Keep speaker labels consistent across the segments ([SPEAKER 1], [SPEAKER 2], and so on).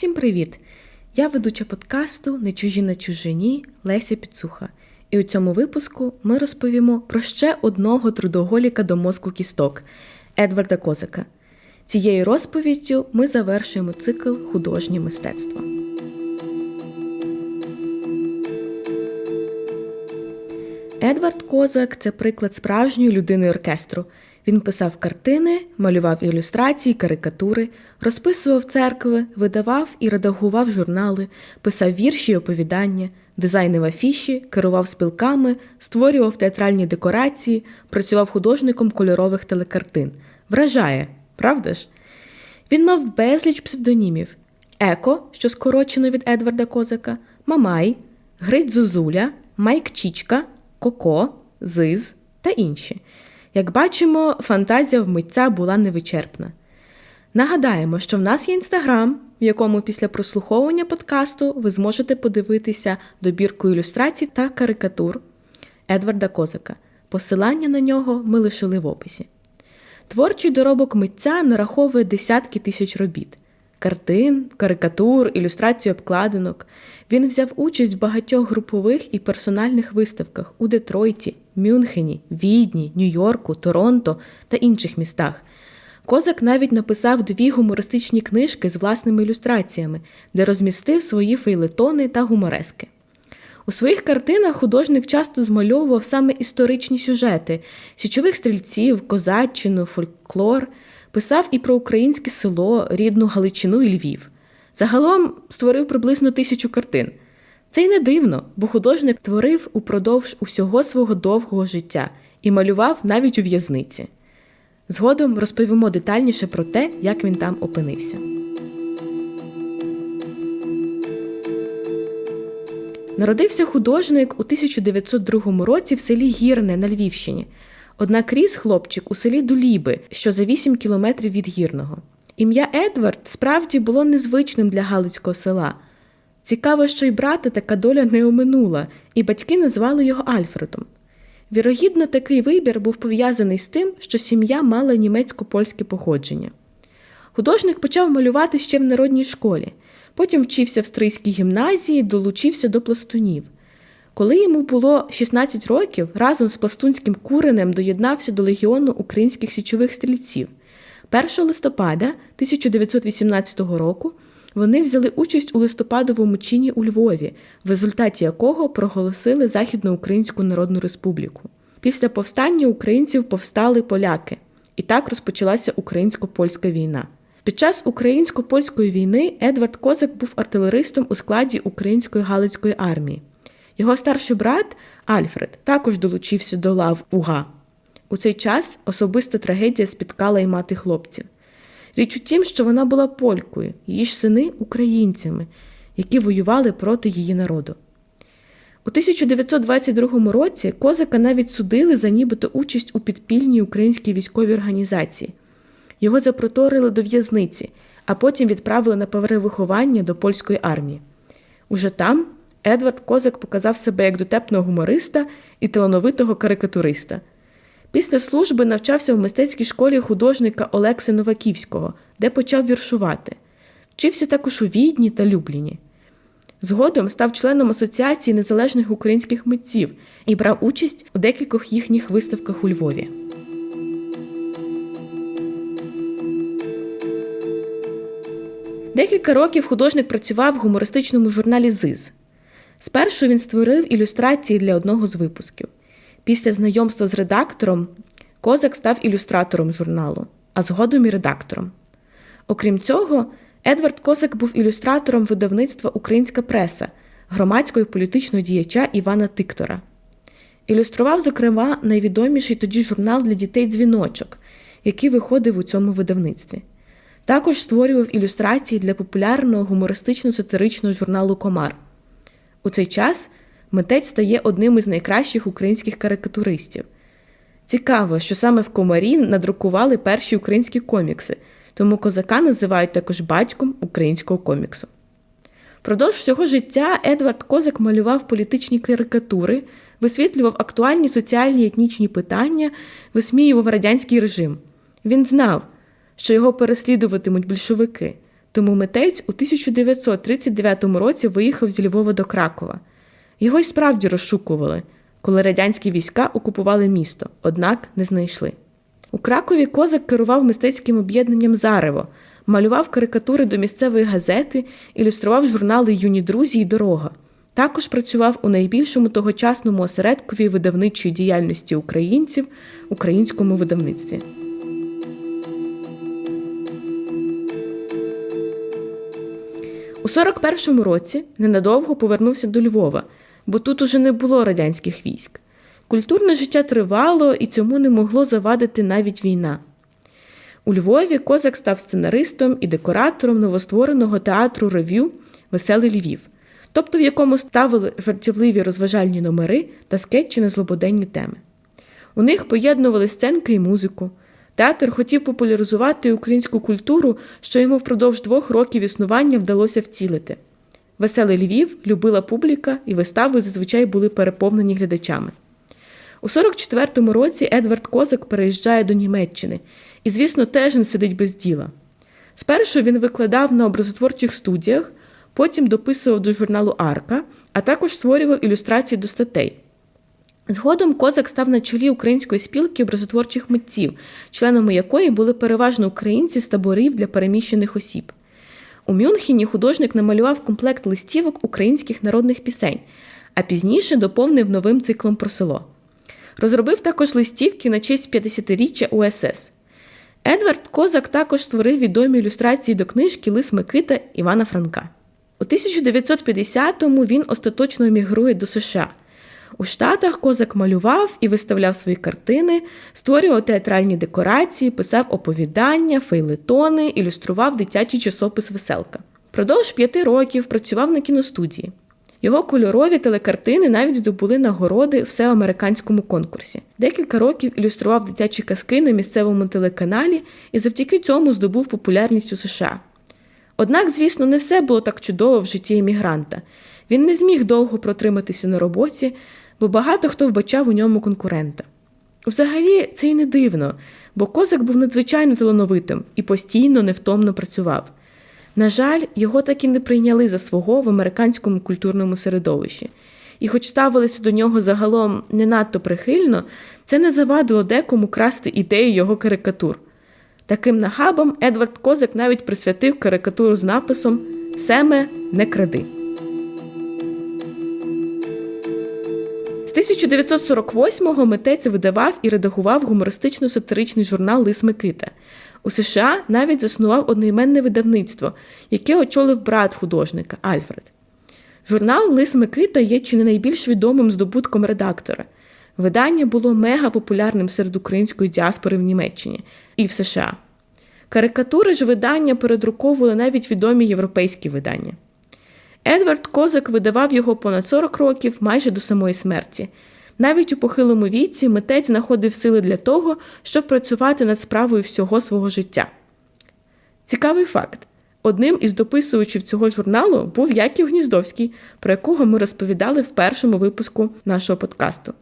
[SPEAKER 1] Всім привіт! Я ведуча подкасту Не чужі на чужині Леся Підсуха. І у цьому випуску ми розповімо про ще одного трудоголіка до мозку кісток Едварда Козака. Цією розповіддю ми завершуємо цикл художнє мистецтво. Едвард Козак це приклад справжньої людини оркестру. Він писав картини, малював ілюстрації, карикатури, розписував церкви, видавав і редагував журнали, писав вірші й оповідання, дизайнив афіші, керував спілками, створював театральні декорації, працював художником кольорових телекартин. Вражає, правда ж? Він мав безліч псевдонімів: Еко, що скорочено від Едварда Козака, Мамай, Грить Зозуля, Майк Чічка, Коко, Зиз та інші. Як бачимо, фантазія в митця була невичерпна. Нагадаємо, що в нас є інстаграм, в якому після прослуховування подкасту ви зможете подивитися добірку ілюстрацій та карикатур Едварда Козака. Посилання на нього ми лишили в описі. Творчий доробок митця нараховує десятки тисяч робіт. Картин, карикатур, ілюстрацій обкладинок. Він взяв участь в багатьох групових і персональних виставках у Детройті, Мюнхені, Відні, Нью-Йорку, Торонто та інших містах. Козак навіть написав дві гумористичні книжки з власними ілюстраціями, де розмістив свої фейлетони та гуморески. У своїх картинах художник часто змальовував саме історичні сюжети січових стрільців, козаччину, фольклор, писав і про українське село, рідну Галичину і Львів. Загалом створив приблизно тисячу картин. Це й не дивно, бо художник творив упродовж усього свого довгого життя і малював навіть у в'язниці. Згодом розповімо детальніше про те, як він там опинився. Народився художник у 1902 році в селі Гірне на Львівщині. Однак ріс хлопчик у селі Дуліби, що за 8 кілометрів від Гірного. Ім'я Едвард справді було незвичним для Галицького села. Цікаво, що й брата така доля не оминула, і батьки назвали його Альфредом. Вірогідно, такий вибір був пов'язаний з тим, що сім'я мала німецько-польське походження. Художник почав малювати ще в народній школі, потім вчився в стрийській гімназії, долучився до пластунів. Коли йому було 16 років, разом з пластунським куренем доєднався до легіону українських січових стрільців. 1 листопада 1918 року вони взяли участь у листопадовому чині у Львові, в результаті якого проголосили Західноукраїнську Народну Республіку. Після повстання українців повстали поляки, і так розпочалася українсько-польська війна. Під час українсько-польської війни Едвард Козак був артилеристом у складі української Галицької армії. Його старший брат Альфред також долучився до лав УГА. У цей час особиста трагедія спіткала й мати хлопців. Річ у тім, що вона була полькою, її ж сини українцями, які воювали проти її народу. У 1922 році Козака навіть судили за нібито участь у підпільній українській військовій організації. Його запроторили до в'язниці, а потім відправили на перевиховання до польської армії. Уже там Едвард Козак показав себе як дотепного гумориста і талановитого карикатуриста. Після служби навчався в мистецькій школі художника Олекси Новаківського, де почав віршувати. Вчився також у Відні та Любліні. Згодом став членом Асоціації незалежних українських митців і брав участь у декількох їхніх виставках у Львові. Декілька років художник працював в гумористичному журналі ЗИЗ. Спершу він створив ілюстрації для одного з випусків. Після знайомства з редактором Козак став ілюстратором журналу, а згодом і редактором. Окрім цього, Едвард Козак був ілюстратором видавництва Українська преса, громадського і політичного діяча Івана Тиктора. Ілюстрував, зокрема, найвідоміший тоді журнал для дітей дзвіночок, який виходив у цьому видавництві. Також створював ілюстрації для популярного гумористично-сатиричного журналу Комар. У цей час митець стає одним із найкращих українських карикатуристів. Цікаво, що саме в Комарі надрукували перші українські комікси, тому козака називають також батьком українського коміксу. Продовж всього життя Едвард Козак малював політичні карикатури, висвітлював актуальні соціальні і етнічні питання, висміював радянський режим. Він знав, що його переслідуватимуть більшовики, тому митець у 1939 році виїхав зі Львова до Кракова. Його й справді розшукували, коли радянські війська окупували місто, однак не знайшли. У Кракові козак керував мистецьким об'єднанням Зарево, малював карикатури до місцевої газети, ілюстрував журнали Юні друзі і дорога. Також працював у найбільшому тогочасному осередкові видавничої діяльності українців українському видавництві. У 41-му році ненадовго повернувся до Львова, бо тут уже не було радянських військ. Культурне життя тривало і цьому не могло завадити навіть війна. У Львові козак став сценаристом і декоратором новоствореного театру ревю Веселий Львів, тобто в якому ставили жартівливі розважальні номери та скетчі на злободенні теми. У них поєднували сценки і музику. Театр хотів популяризувати українську культуру, що йому впродовж двох років існування вдалося вцілити. Веселий Львів любила публіка, і вистави зазвичай були переповнені глядачами. У 44-му році Едвард Козак переїжджає до Німеччини і, звісно, теж не сидить без діла. Спершу він викладав на образотворчих студіях, потім дописував до журналу Арка, а також створював ілюстрації до статей. Згодом Козак став на чолі української спілки образотворчих митців, членами якої були переважно українці з таборів для переміщених осіб. У Мюнхені художник намалював комплект листівок українських народних пісень, а пізніше доповнив новим циклом про село. Розробив також листівки на честь 50-річчя УСС. Едвард Козак також створив відомі ілюстрації до книжки Лис Микита Івана Франка. У 1950-му він остаточно емігрує до США. У Штатах козак малював і виставляв свої картини, створював театральні декорації, писав оповідання, фейлетони, ілюстрував дитячий часопис Веселка. Продовж п'яти років працював на кіностудії. Його кольорові телекартини навіть здобули нагороди в всеамериканському конкурсі. Декілька років ілюстрував дитячі казки на місцевому телеканалі і завдяки цьому здобув популярність у США. Однак, звісно, не все було так чудово в житті емігранта. Він не зміг довго протриматися на роботі, бо багато хто вбачав у ньому конкурента. Взагалі, це й не дивно, бо козак був надзвичайно талановитим і постійно невтомно працював. На жаль, його так і не прийняли за свого в американському культурному середовищі. І, хоч ставилися до нього загалом не надто прихильно, це не завадило декому красти ідею його карикатур. Таким нахабам Едвард Козак навіть присвятив карикатуру з написом Семе не кради. 1948-го митець видавав і редагував гумористично-сатиричний журнал Лис Микита. У США навіть заснував одноіменне видавництво, яке очолив брат художника Альфред. Журнал Лис Микита є чи не найбільш відомим здобутком редактора. Видання було мега популярним серед української діаспори в Німеччині і в США. Карикатури ж видання передруковували навіть відомі європейські видання. Едвард Козак видавав його понад 40 років майже до самої смерті. Навіть у похилому віці митець знаходив сили для того, щоб працювати над справою всього свого життя. Цікавий факт: одним із дописувачів цього журналу був Яків Гніздовський, про якого ми розповідали в першому випуску нашого подкасту.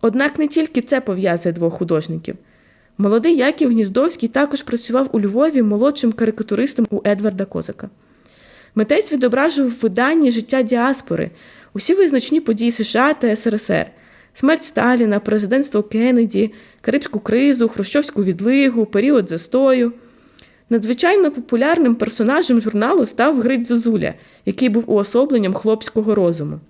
[SPEAKER 1] Однак не тільки це пов'язує двох художників. Молодий Яків Гніздовський також працював у Львові молодшим карикатуристом у Едварда Козака. Митець відображував в виданні життя діаспори, усі визначні події США та СРСР, смерть Сталіна, президентство Кеннеді, Карибську кризу, Хрущовську відлигу, період застою. Надзвичайно популярним персонажем журналу став Грить Зозуля, який був уособленням хлопського розуму.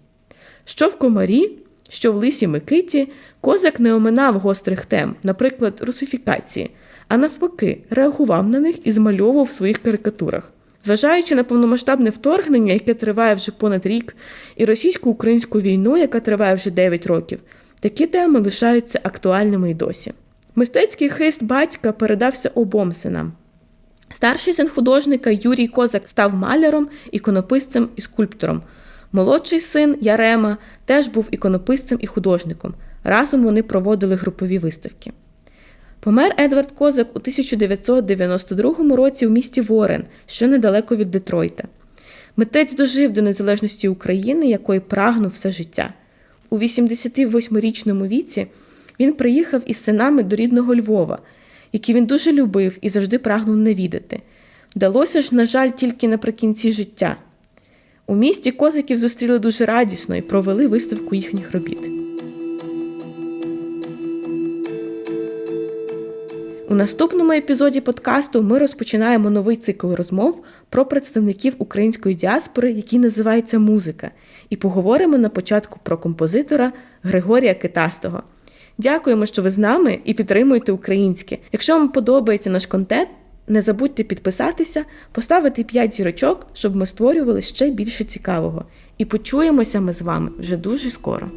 [SPEAKER 1] Що в комарі, що в лисі Микиті, козак не оминав гострих тем, наприклад, русифікації, а навпаки, реагував на них і змальовував в своїх карикатурах. Зважаючи на повномасштабне вторгнення, яке триває вже понад рік, і російсько-українську війну, яка триває вже 9 років, такі теми лишаються актуальними й досі. Мистецький хист батька передався обом синам. Старший син художника Юрій Козак став маляром, іконописцем і скульптором. Молодший син Ярема теж був іконописцем і художником. Разом вони проводили групові виставки. Помер Едвард Козак у 1992 році в місті Ворен, що недалеко від Детройта. Митець дожив до незалежності України, якої прагнув все життя. У 88-річному віці він приїхав із синами до рідного Львова, який він дуже любив і завжди прагнув навідати. вдалося ж, на жаль, тільки наприкінці життя. У місті козаків зустріли дуже радісно і провели виставку їхніх робіт. У наступному епізоді подкасту ми розпочинаємо новий цикл розмов про представників української діаспори, який називається Музика, і поговоримо на початку про композитора Григорія Китастого. Дякуємо, що ви з нами і підтримуєте українське. Якщо вам подобається наш контент, не забудьте підписатися, поставити 5 зірочок, щоб ми створювали ще більше цікавого. І почуємося ми з вами вже дуже скоро.